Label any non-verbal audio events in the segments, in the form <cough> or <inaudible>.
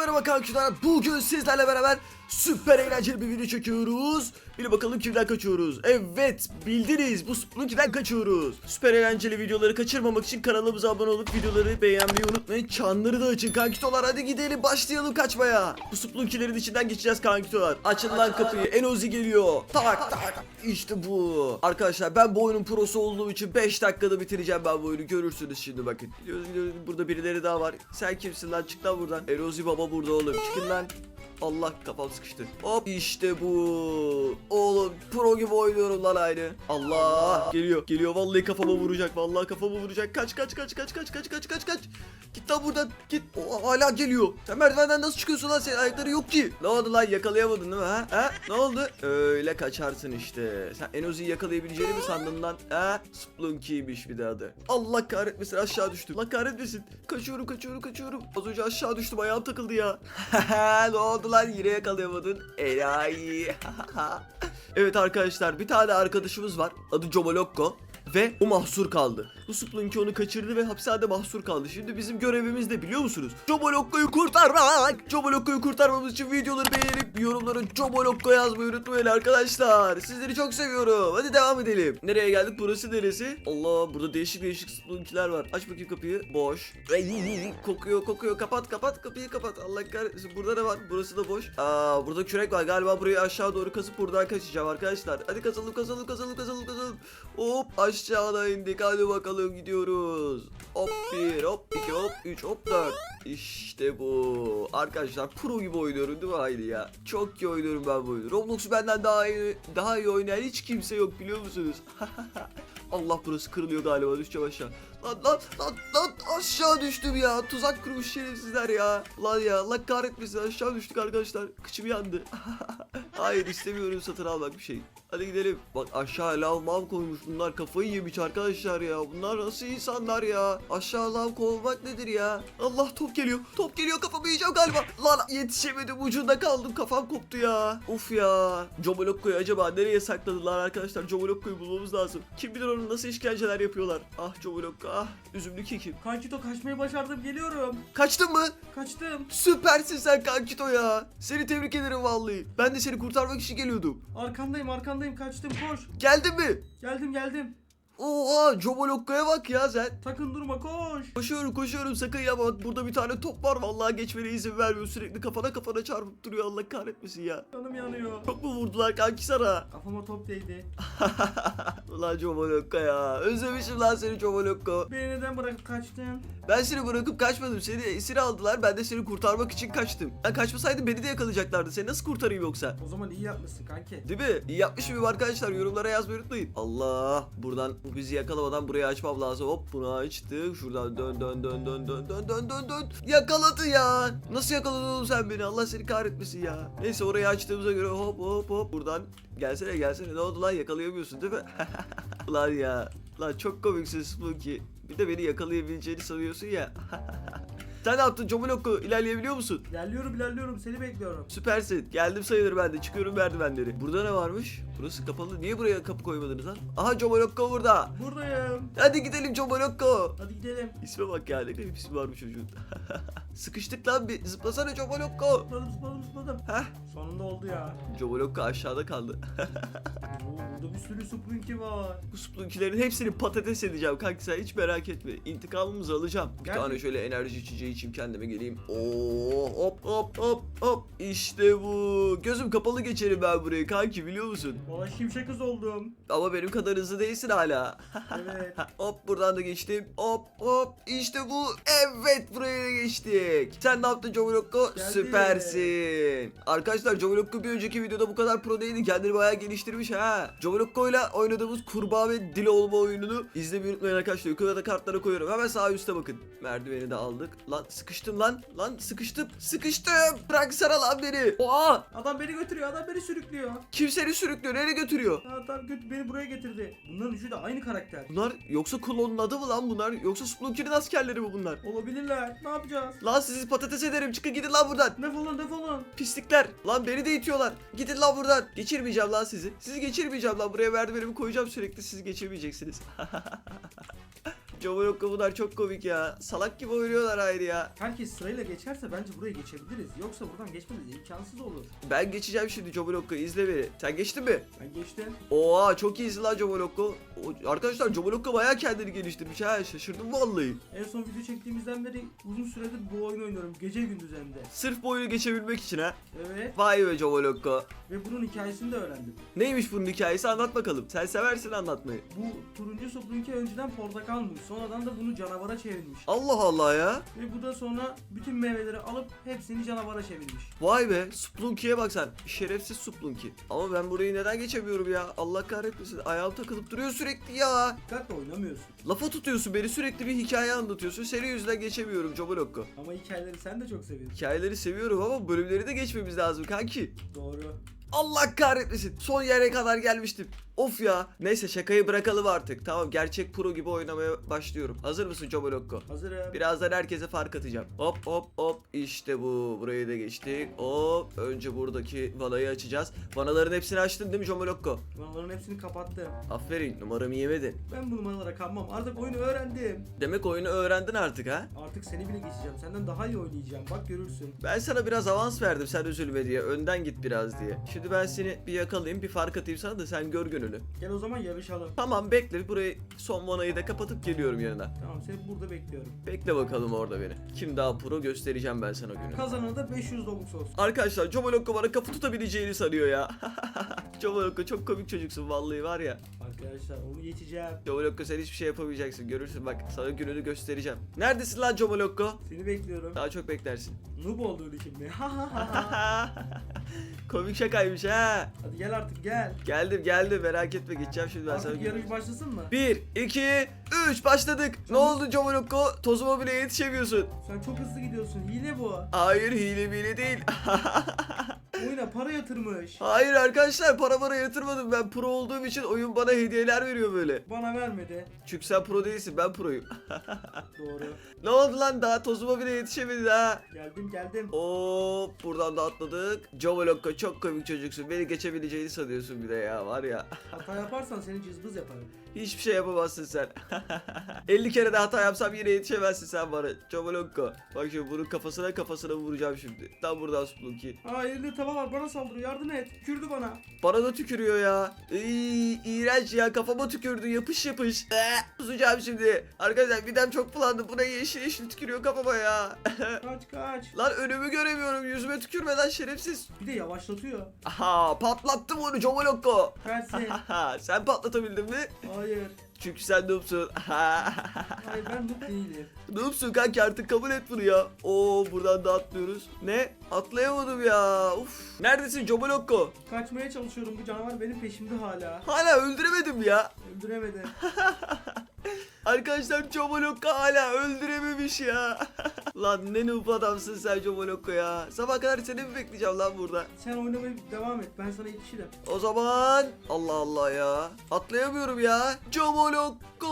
merhaba kankiler. Bugün sizlerle beraber süper eğlenceli bir video çekiyoruz. Bir bakalım kimden kaçıyoruz. Evet bildiniz bu Splunky'den kaçıyoruz. Süper eğlenceli videoları kaçırmamak için kanalımıza abone olup videoları beğenmeyi unutmayın. Çanları da açın kankitolar hadi gidelim başlayalım kaçmaya. Bu Splunky'lerin içinden geçeceğiz kankitolar. Açın lan kapıyı Enozi geliyor. Tak tak işte bu. Arkadaşlar ben bu oyunun prosu olduğum için 5 dakikada bitireceğim ben bu oyunu görürsünüz şimdi bakın. Gidiyoruz gidiyoruz burada birileri daha var. Sen kimsin lan çık lan buradan. Erozi baba burada oğlum çıkın lan. Allah kafam sıkıştı. Hop işte bu. Oğlum pro gibi oynuyorum lan aynı. Allah geliyor. Geliyor vallahi kafama vuracak. Vallahi kafama vuracak. Kaç kaç kaç kaç kaç kaç kaç kaç kaç. Git lan buradan. Git. O, hala geliyor. Sen merdivenden nasıl çıkıyorsun lan? Senin ayakları yok ki. Ne oldu lan? Yakalayamadın değil mi ha? Ha? Ne oldu? Öyle kaçarsın işte. Sen Enozi'yi yakalayabileceğini mi sandın lan? Ha? Splunky'ymiş bir de adı. Allah kahretmesin aşağı düştüm. Allah kahretmesin. Kaçıyorum kaçıyorum kaçıyorum. Az önce aşağı düştüm ayağım takıldı ya. <laughs> ne oldu lan? Yine yakalayamadın. Enayi. <laughs> evet arkadaşlar bir tane arkadaşımız var. Adı Comalokko. Ve o mahsur kaldı. Bu Splunky onu kaçırdı ve hapishanede mahsur kaldı. Şimdi bizim görevimiz ne biliyor musunuz? Comalokko'yu kurtarmak. Comalokko'yu kurtarmamız için videoları beğenip yorumlara Comalokko yazmayı unutmayın arkadaşlar. Sizleri çok seviyorum. Hadi devam edelim. Nereye geldik? Burası neresi? Allah burada değişik değişik Splunky'ler var. Aç bakayım kapıyı. Boş. Kokuyor kokuyor. Kapat kapat kapıyı kapat. Allah kahretsin. Burada ne var? Burası da boş. Aa burada kürek var. Galiba burayı aşağı doğru kazıp buradan kaçacağım arkadaşlar. Hadi kazalım kazalım kazalım kazalım kazalım. Hop aşağıda indik. Hadi bakalım gidiyoruz. Hop 1 hop 2 hop 3 hop 4. İşte bu. Arkadaşlar pro gibi oynuyorum değil mi Hayri ya? Çok iyi oynuyorum ben bu oyunu. Roblox'u benden daha iyi daha iyi oynayan hiç kimse yok biliyor musunuz? <laughs> Allah burası kırılıyor galiba düşeceğim aşağı. Lan lan lan lan aşağı düştüm ya. Tuzak kurmuş şerefsizler ya. Lan ya Allah kahretmesin aşağı düştük arkadaşlar. Kıçım yandı. <laughs> Hayır istemiyorum satın almak bir şey. Hadi gidelim. Bak aşağı lav mav koymuş bunlar kafayı yemiş arkadaşlar ya. Bunlar nasıl insanlar ya? Aşağı lav koymak nedir ya? Allah top geliyor. Top geliyor kafamı yiyeceğim galiba. Lan yetişemedim ucunda kaldım kafam koptu ya. Of ya. Jobolokko'yu acaba nereye sakladılar arkadaşlar? Jobolokko'yu bulmamız lazım. Kim bilir nasıl işkenceler yapıyorlar. Ah Jobolokko ah. Üzümlü kekim. Kankito kaçmayı başardım geliyorum. Kaçtın mı? Kaçtım. Süpersin sen kankito ya. Seni tebrik ederim vallahi. Ben de seni kurtarmak için geliyordum. Arkandayım arkandayım kaçtım koş. Geldin mi? Geldim geldim. Oha Jobolokko'ya bak ya sen. Sakın durma koş. Koşuyorum koşuyorum sakın ya bak burada bir tane top var vallahi geçmene izin vermiyor sürekli kafana kafana çarpıp duruyor Allah kahretmesin ya. Canım yanıyor. Çok mu vurdular kanki sana? Kafama top değdi. <laughs> Ulan Jobolokko ya özlemişim lan seni Jobolokko. Beni neden bırakıp kaçtın? Ben seni bırakıp kaçmadım seni esir aldılar ben de seni kurtarmak için kaçtım. Ben kaçmasaydım beni de yakalayacaklardı seni nasıl kurtarayım yoksa? O zaman iyi yapmışsın kanki. Değil mi? İyi yapmış mıyım arkadaşlar? Yorumlara yazmayı unutmayın. Allah! Buradan bu bizi yakalamadan buraya açmam lazım. Hop bunu açtık. Şuradan dön dön dön dön dön dön dön dön dön. Yakaladı ya. Nasıl yakaladın oğlum sen beni? Allah seni kahretmesin ya. Neyse orayı açtığımıza göre hop hop hop. Buradan gelsene gelsene. Ne oldu lan? Yakalayamıyorsun değil mi? <laughs> lan ya. Lan çok komiksin Spooky. Bir de beni yakalayabileceğini sanıyorsun ya. <laughs> Sen ne yaptın Comolokko? İlerleyebiliyor musun? İlerliyorum ilerliyorum seni bekliyorum. Süpersin. Geldim sayılır ben de. Çıkıyorum merdivenleri. Burada ne varmış? Burası kapalı. Niye buraya kapı koymadınız lan? Aha Comolokko burada. Buradayım. Hadi gidelim Comolokko. Hadi gidelim. İsme bak ya ne garip ismi varmış çocuğun. <laughs> Sıkıştık lan bir. Zıplasana Comolokko. Zıpladım zıpladım zıpladım. Heh. Sonunda oldu ya. Comolokko aşağıda kaldı. <laughs> Oo, burada bir sürü Sprinky var. Bu Splunky'lerin hepsini patates edeceğim kanka sen hiç merak etme. İntikamımızı alacağım. Bir Gel. tane şöyle enerji içeceği içeyim kendime geleyim. Oo hop hop hop hop. İşte bu. Gözüm kapalı geçerim ben burayı kanki biliyor musun? Valla şimşek kız oldum. Ama benim kadar hızlı değilsin hala. Evet. <laughs> hop buradan da geçtim. Hop hop işte bu. Evet buraya da geçtik. Sen ne yaptın Jovolokko? Geldi. Süpersin. Arkadaşlar Jovolokko bir önceki videoda bu kadar pro değildi. Kendini bayağı geliştirmiş ha. Jovolokko ile oynadığımız kurbağa ve dil olma oyununu izlemeyi unutmayın arkadaşlar. Yukarıda da kartlara koyuyorum. Hemen sağ üstte bakın. Merdiveni de aldık. Lan sıkıştım lan. Lan sıkıştım. Sıkıştım. Bıraksana lan beni. Oha. Adam beni götürüyor adam beni sürüklüyor. Kim seni sürüklüyor? Nereye götürüyor? Adam göt beni buraya getirdi. Bunların üçü de aynı karakter. Bunlar yoksa klonun adı mı lan bunlar? Yoksa Splunky'nin askerleri mi bunlar? Olabilirler. Ne yapacağız? Lan sizi patates ederim. Çıkın gidin lan buradan. Defolun defolun. Pislikler. Lan beni de itiyorlar. Gidin lan buradan. Geçirmeyeceğim lan sizi. Sizi geçirmeyeceğim lan. Buraya merdivenimi koyacağım sürekli. Siz <laughs> Jobolokko bunlar çok komik ya. Salak gibi oynuyorlar ayrı ya. Herkes sırayla geçerse bence buraya geçebiliriz. Yoksa buradan geçmemiz imkansız olur. Ben geçeceğim şimdi Jobolokko izle beni. Sen geçtin mi? Ben geçtim. Oha çok iyisin lan Jobolokko. O- Arkadaşlar Jobolokko bayağı kendini geliştirmiş ha. Şaşırdım vallahi. En son video çektiğimizden beri uzun süredir bu oyunu oynuyorum. Gece gündüz hem de. Sırf bu oyunu geçebilmek için ha. Evet. Vay be Jobolokko. Ve bunun hikayesini de öğrendim. Neymiş bunun hikayesi anlat bakalım. Sen seversin anlatmayı. Bu turuncu Suplunki önceden portakalmış. Sonradan da bunu canavara çevirmiş. Allah Allah ya. Ve bu da sonra bütün meyveleri alıp hepsini canavara çevirmiş. Vay be Splunky'ye bak sen. Şerefsiz Splunky. Ama ben burayı neden geçemiyorum ya? Allah kahretmesin. Ayağım takılıp duruyor sürekli ya. Dikkatle oynamıyorsun. Lafa tutuyorsun beni sürekli bir hikaye anlatıyorsun. Senin yüzünden geçemiyorum Jobolokko. Ama hikayeleri sen de çok seviyorsun. Hikayeleri seviyorum ama bölümleri de geçmemiz lazım kanki. Doğru. Allah kahretmesin. Son yere kadar gelmiştim. Of ya. Neyse şakayı bırakalım artık. Tamam gerçek pro gibi oynamaya başlıyorum. Hazır mısın Jobolokko? Hazırım. Birazdan herkese fark atacağım. Hop hop hop. İşte bu. Burayı da geçtik. Hop. Önce buradaki vanayı açacağız. Vanaların hepsini açtın değil mi Jomolokko? Numaraların hepsini kapattım. Aferin. Numaramı yemedin. Ben bu numaralara kanmam. Artık oyunu öğrendim. Demek oyunu öğrendin artık ha? Artık seni bile geçeceğim. Senden daha iyi oynayacağım. Bak görürsün. Ben sana biraz avans verdim sen üzülme diye. Önden git biraz diye. Şimdi ben seni bir yakalayayım bir fark atayım sana da sen gör gönlünü. Gel o zaman yarışalım. Tamam bekle burayı son vanayı da kapatıp geliyorum yanına. Tamam seni burada bekliyorum. Bekle bakalım orada beni. Kim daha pro göstereceğim ben sana günü. Kazanana da 500 Robux olsun. Arkadaşlar Jobolokko bana kafa tutabileceğini sanıyor ya. <laughs> Jobolokko çok komik çocuksun vallahi var ya. Arkadaşlar onu geçeceğim. Jobolokko sen hiçbir şey yapamayacaksın görürsün bak sana gününü göstereceğim. Neredesin lan Jobolokko? Seni bekliyorum. Daha çok beklersin. Noob olduğun için mi? Ha ha ha ha. <laughs> komik şakaymış ha. Hadi gel artık gel. Geldim geldim merak etme geçeceğim şimdi ben sana Artık yarış başlasın mı? 1, 2, 3 başladık. Ne oldu Jobolokko? Tozuma bile yetişemiyorsun. Sen çok hızlı gidiyorsun. Hile bu. Hayır hile bile değil. <laughs> Oyuna para yatırmış. Hayır arkadaşlar para para yatırmadım. Ben pro olduğum için oyun bana hediyeler veriyor böyle. Bana vermedi. Çünkü sen pro değilsin ben proyum. <laughs> Doğru. ne oldu lan daha tozuma bile yetişemedin ha. Geldim geldim. Hop buradan da atladık. Jovolokko çok komik çocuksun. Beni geçebileceğini sanıyorsun bir de ya var ya. <laughs> Hata yaparsan seni cızbız yaparım. Hiçbir şey yapamazsın sen. <laughs> 50 kere de hata yapsam yine yetişemezsin sen bana. Jovolokko. Bak şimdi bunun kafasına kafasına vuracağım şimdi. Tam buradan Splunky. Aa elinde var bana saldırıyor yardım et. Kürdü bana. Bana da tükürüyor ya. İyi, iğrenç ya kafama tükürdü yapış yapış. Ee, kusacağım şimdi. Arkadaşlar midem çok bulandı. Buna yeşil yeşil tükürüyor kafama ya. <laughs> Kaç kaç. Lan önümü göremiyorum. Yüzüme tükürmeden şerefsiz. Bir de yavaşlatıyor. Aha patlattım onu Jovolokko. Kaçsın. <laughs> Sen patlatabildin mi? Hayır. Çünkü sen noobsun. <laughs> Hayır ben noob değilim. noobsun kanki artık kabul et bunu ya. Oo buradan da atlıyoruz. Ne? Atlayamadım ya. Uf. Neredesin Jovolokko? Kaçmaya çalışıyorum bu canavar benim peşimde hala. Hala öldüremedim ya. Öldüremedi. <laughs> Arkadaşlar Jovolokko hala öldürememiş ya. <laughs> lan ne noob adamsın sen Jovolokko ya. Sabah kadar seni mi bekleyeceğim lan burada? Sen oynamaya devam et ben sana yetişirim. O zaman Allah Allah ya. Atlayamıyorum ya. Jovolokko.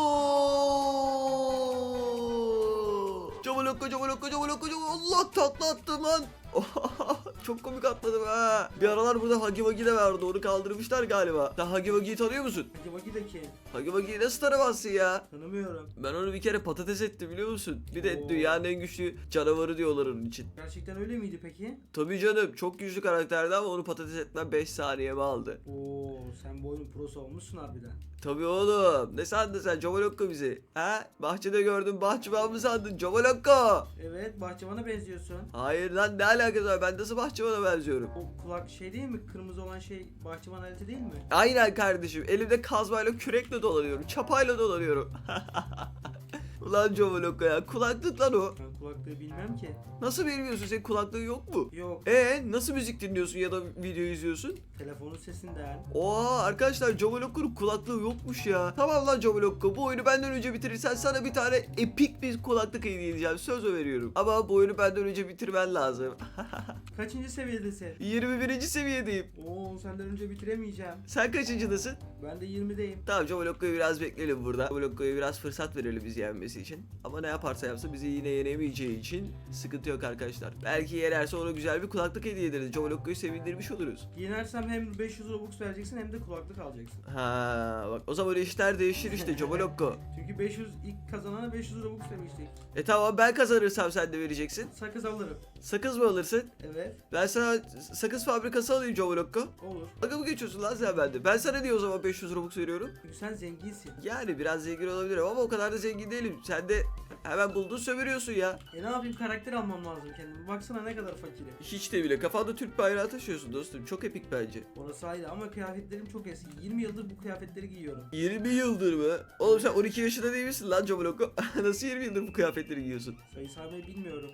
Jovolokko, Jovolokko, Jovolokko, Jovolokko. Allah takla attım lan. <laughs> Çok komik atladım ha. Bir aralar burada Hagi Wagi de vardı. Onu kaldırmışlar galiba. Sen Hagi Wagi'yi tanıyor musun? Hadi vakit de ki. Hagi Wagi'yi nasıl tanımazsın ya? Tanımıyorum. Ben onu bir kere patates ettim biliyor musun? Bir de Oo. dünyanın en güçlü canavarı diyorlar onun için. Gerçekten öyle miydi peki? Tabii canım çok güçlü karakterdi ama onu patates etmem 5 saniyemi aldı. Oo sen bu oyunun prosu olmuşsun harbiden. Tabii oğlum. Ne sandın sen Jovolokko bizi? Ha? Bahçede gördüm bahçıvan mı sandın Jovolokko? Evet bahçıvana benziyorsun. Hayır lan ne alakası var ben nasıl bahçıvana benziyorum? O kulak şey değil mi? Kırmızı olan şey bahçıvan aleti değil mi? Aynen kardeşim elimde kazmayla kürekle dolanıyorum çapayla dolanıyorum. <laughs> Ulan Jovolokko ya kulaklık lan o. Kulaklığı bilmem ki. Nasıl bilmiyorsun senin kulaklığın yok mu? Yok. E nasıl müzik dinliyorsun ya da video izliyorsun? Telefonun sesinden. Oha arkadaşlar Jovolokko'nun kulaklığı yokmuş ya. Tamam lan Jovolokko bu oyunu benden önce bitirirsen sana bir tane epik bir kulaklık hediye edeceğim. Söz veriyorum. Ama bu oyunu benden önce bitirmen lazım. <laughs> Kaçıncı seviyedesin? 21. seviyedeyim. Oo senden önce bitiremeyeceğim. Sen kaçıncıdasın? Ben de 20'deyim. Tamam Jovolokko'yu biraz bekleyelim burada. Jovolokko'ya biraz fırsat verelim bizi yenmesi için. Ama ne yaparsa yapsın bizi yine yenemeyecek. Yemeyeceği için sıkıntı yok arkadaşlar. Belki yererse ona güzel bir kulaklık hediye ederiz. Jovolokko'yu sevindirmiş oluruz. Yenersem hem 500 Robux vereceksin hem de kulaklık alacaksın. Ha bak o zaman işler değişir işte Jovolokko. <laughs> Çünkü 500 ilk kazanana 500 Robux demiştik. E tamam ben kazanırsam sen de vereceksin. Sakız alırım. Sakız mı alırsın? Evet. Ben sana sakız fabrikası alayım Jovolokko. Olur. Dalga mı geçiyorsun lan sen bende? Ben sana niye o zaman 500 Robux veriyorum? Çünkü sen zenginsin. Yani biraz zengin olabilirim ama o kadar da zengin değilim. Sen de hemen buldun sömürüyorsun ya. E ne yapayım karakter almam lazım kendime. Baksana ne kadar fakirim. Hiç de bile kafanda Türk bayrağı taşıyorsun dostum. Çok epik bence. Orası ayrı ama kıyafetlerim çok eski. 20 yıldır bu kıyafetleri giyiyorum. 20 yıldır mı? Oğlum sen 12 yaşında değil misin lan Joboloko? <laughs> Nasıl 20 yıldır bu kıyafetleri giyiyorsun? Sayı saymayı bilmiyorum.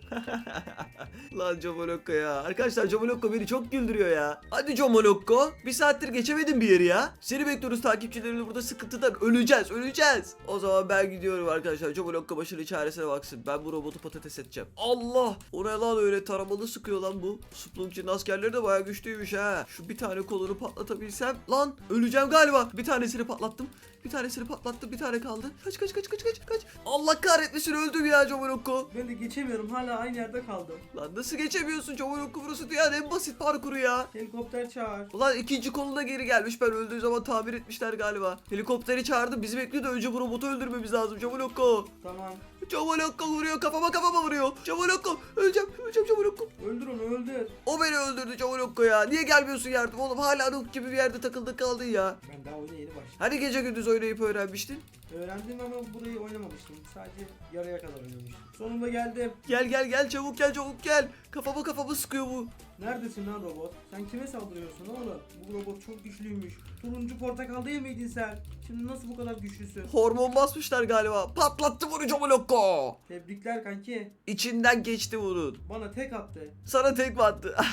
<laughs> lan Joboloko ya. Arkadaşlar Joboloko beni çok güldürüyor ya. Hadi Joboloko. Bir saattir geçemedin bir yeri ya. Seni bekliyoruz takipçilerimle burada sıkıntıdan. Öleceğiz öleceğiz. O zaman ben gidiyorum arkadaşlar. Joboloko başının çaresine baksın. Ben bu robotu patates edeceğim. Allah! O ne lan öyle taramalı sıkıyor lan bu. Splunky'nin askerleri de bayağı güçlüymüş ha. Şu bir tane kolunu patlatabilsem. Lan öleceğim galiba. Bir tanesini patlattım. Bir tanesini patlattım. Bir tane kaldı. Kaç kaç kaç kaç kaç kaç. Allah kahretmesin öldüm ya Joboloko. Ben de geçemiyorum hala aynı yerde kaldım. Lan nasıl geçemiyorsun Joboloko burası dünyanın en basit parkuru ya. Helikopter çağır. Ulan ikinci koluna geri gelmiş ben öldüğü zaman tamir etmişler galiba. Helikopteri çağırdım bizi bekliyor da önce bu robotu öldürmemiz lazım Joboloko. Tamam. Joboloko vuruyor kafama kafama vuruyor. Joboloko öleceğim öleceğim Joboloko. Öldür onu öldür. O beni öldürdü Joboloko ya. Niye gelmiyorsun yardım oğlum hala noob gibi bir yerde takıldın kaldın ya. Ben daha oyuna yeni başladım. Hani gece gündüz oynayıp öğrenmiştin? Öğrendim ama burayı oynamamıştım. Sadece yarıya kadar oynamıştım. Sonunda geldim. Gel gel gel çabuk gel çabuk gel. Kafama kafama sıkıyor bu. Neredesin lan robot? Sen kime saldırıyorsun oğlum? Bu robot çok güçlüymüş. Turuncu portakal değil miydin sen? Şimdi nasıl bu kadar güçlüsün? Hormon basmışlar galiba. Patlattı bunu Joboloko. Tebrikler kanki. İçinden geçti bunun. Bana tek attı. Sana tek mi attı? <laughs>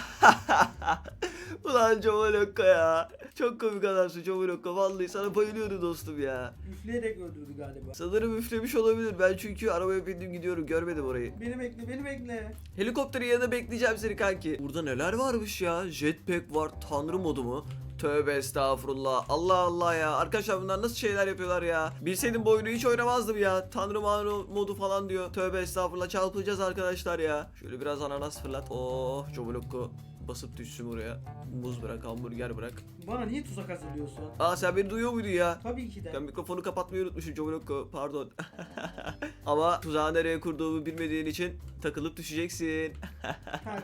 Ulan Joboloko ya. Çok komik adamsın Joboloko. Vallahi sana bayılıyorum dostum ya. Üfleyerek öldürdü galiba. Sanırım üflemiş olabilir. Ben çünkü arabaya bindim gidiyorum. Görmedim orayı. Beni bekle, beni bekle. Helikopterin yanında bekleyeceğim seni kanki. Burada neler varmış ya? Jetpack var. Tanrı modu mu? Tövbe estağfurullah. Allah Allah ya. Arkadaşlar bunlar nasıl şeyler yapıyorlar ya? Bilseydim bu oyunu hiç oynamazdım ya. Tanrı mağru modu falan diyor. Tövbe estağfurullah. Çarpılacağız arkadaşlar ya. Şöyle biraz ananas fırlat. Oh Joboloko. Basıp düşsün buraya. Muz bırak, hamburger bırak. Bana niye tuzak hazırlıyorsun? Aa sen beni duyuyor muydun ya? Tabii ki de. Ben mikrofonu kapatmayı unutmuşum Joboloko. Pardon. <laughs> Ama tuzağı nereye kurduğumu bilmediğin için takılıp düşeceksin. <laughs>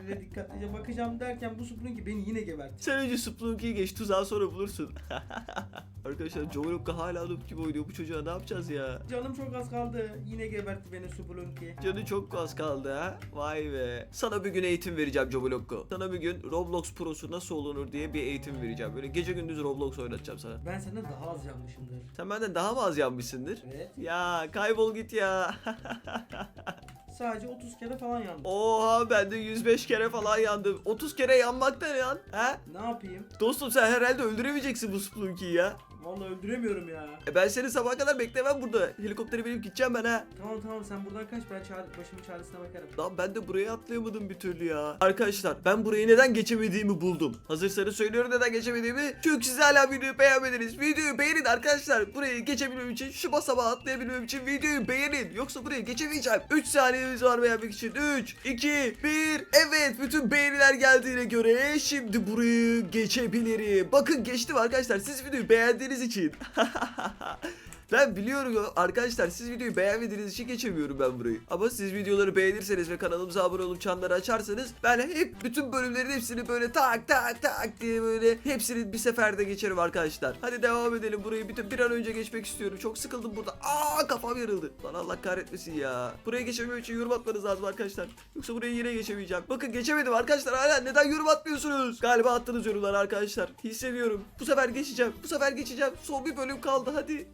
Yere dikkatlice bakacağım derken bu Sprunki beni yine gebertti. Sen önce Splunky'yi geç tuzağı sonra bulursun. <laughs> Arkadaşlar Jovolokka hala noob gibi oynuyor bu çocuğa ne yapacağız ya? Canım çok az kaldı. Yine gebertti beni Sprunki. Canı çok az kaldı ha. Vay be. Sana bir gün eğitim vereceğim Jovolokko. Sana bir gün Roblox Pro'su nasıl olunur diye bir eğitim vereceğim. Böyle gece gündüz Roblox oynatacağım sana. Ben senden daha az yanmışımdır. Sen benden daha mı az yanmışsındır? Evet. Ya kaybol git ya. <laughs> Sadece 30 kere falan yandım. Oha ben de 105 kere falan yandım. 30 kere yanmak ne yan? He? Ne yapayım? Dostum sen herhalde öldüremeyeceksin bu Splunky'yi ya. Vallahi öldüremiyorum ya. E ben seni sabaha kadar beklemem burada. Helikopteri binip gideceğim ben ha. Tamam tamam sen buradan kaç ben çare, başımın çaresine bakarım. Lan ben de buraya atlayamadım bir türlü ya. Arkadaşlar ben burayı neden geçemediğimi buldum. Hazırsanız söylüyorum neden geçemediğimi. Çünkü siz hala videoyu beğenmediniz. Videoyu beğenin arkadaşlar. Burayı geçebilmem için şu basamağı atlayabilmem için videoyu beğenin. Yoksa buraya geçemeyeceğim. 3 saniyemiz var beğenmek için. 3, 2, 1. Evet bütün beğeniler geldiğine göre şimdi burayı geçebilirim. Bakın geçtim arkadaşlar. Siz videoyu beğendiğiniz için. <laughs> Ben biliyorum arkadaşlar siz videoyu beğenmediğiniz için geçemiyorum ben burayı. Ama siz videoları beğenirseniz ve kanalımıza abone olup çanları açarsanız ben hep bütün bölümlerin hepsini böyle tak tak tak diye böyle hepsini bir seferde geçerim arkadaşlar. Hadi devam edelim burayı bir, bir an önce geçmek istiyorum. Çok sıkıldım burada. Aa kafam yarıldı. Lan Allah kahretmesin ya. Buraya geçemem için yorum atmanız lazım arkadaşlar. Yoksa buraya yine geçemeyeceğim. Bakın geçemedim arkadaşlar hala neden yorum atmıyorsunuz? Galiba attınız yorumlar arkadaşlar. Hissediyorum. Bu sefer geçeceğim. Bu sefer geçeceğim. Son bir bölüm kaldı hadi.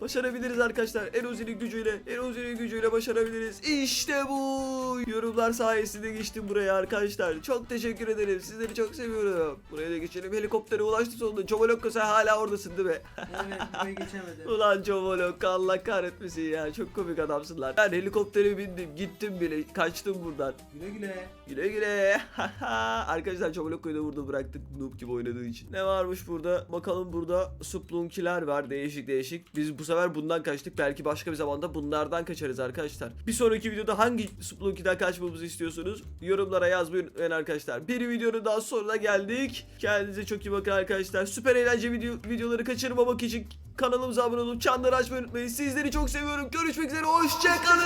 Başarabiliriz arkadaşlar. Erozi'nin gücüyle. Erozi'nin gücüyle başarabiliriz. İşte bu. Yorumlar sayesinde geçtim buraya arkadaşlar. Çok teşekkür ederim. Sizleri çok seviyorum. Buraya da geçelim. Helikoptere ulaştı sonunda. Çomalokko sen hala oradasın değil mi? Evet burayı geçemedim. <laughs> Ulan Çomalokko Allah kahretmesin ya. Çok komik adamsın lan. Ben helikoptere bindim. Gittim bile. Kaçtım buradan. Güle güle. Güle güle. <laughs> Arkadaşlar Çomalokko'yu da burada bıraktık noob gibi oynadığı için. Ne varmış burada? Bakalım burada Splunkiler var değişik değişik. Biz bu sefer bundan bundan kaçtık. Belki başka bir zamanda bunlardan kaçarız arkadaşlar. Bir sonraki videoda hangi Spelunky'den kaçmamızı istiyorsunuz? Yorumlara yazmayı unutmayın arkadaşlar. Bir videonun daha sonuna geldik. Kendinize çok iyi bakın arkadaşlar. Süper eğlence video, videoları kaçırmamak için kanalımıza abone olup çanları açmayı unutmayın. Sizleri çok seviyorum. Görüşmek üzere. Hoşçakalın.